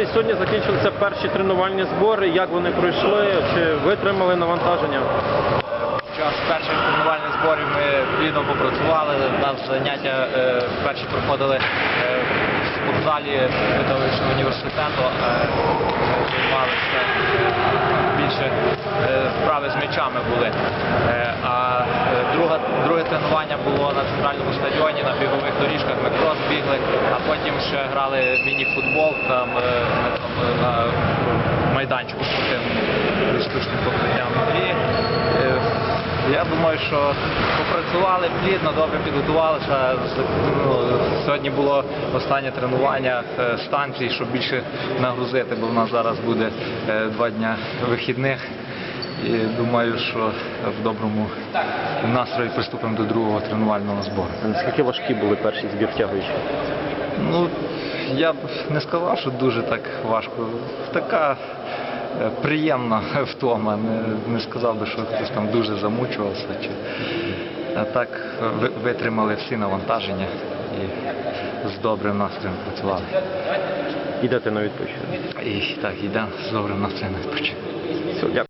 Андрій, сьогодні закінчилися перші тренувальні збори. Як вони пройшли? Чи витримали навантаження? Час перших тренувальних зборів ми плідно попрацювали. У заняття е, перші проходили е, в спортзалі видовищного університету. Е, займалися більше вправи з м'ячами були. А друге, тренування було на центральному стадіоні на бігових доріжках. Ми крос бігли, потім ще грали міні-футбол там е, на, тому, на майданчику спортивному зі штучним покриттям. І е, я думаю, що попрацювали плідно, добре підготувалися. Ну, Сьогодні було останнє тренування е, станції, щоб більше нагрузити, бо в нас зараз буде е, два дня вихідних. І думаю, що в доброму настрої приступимо до другого тренувального збору. Наскільки важкі були перші збір тягуючі? Ну, я б не сказав, що дуже так важко. Така е, приємна втома. Не, не сказав би, що хтось там дуже замучувався. Чи... А так е, витримали всі навантаження і з добрим настроєм працювали. Ідете на відпочинок. І так, йдемо з добрим настроєм на відпочинок.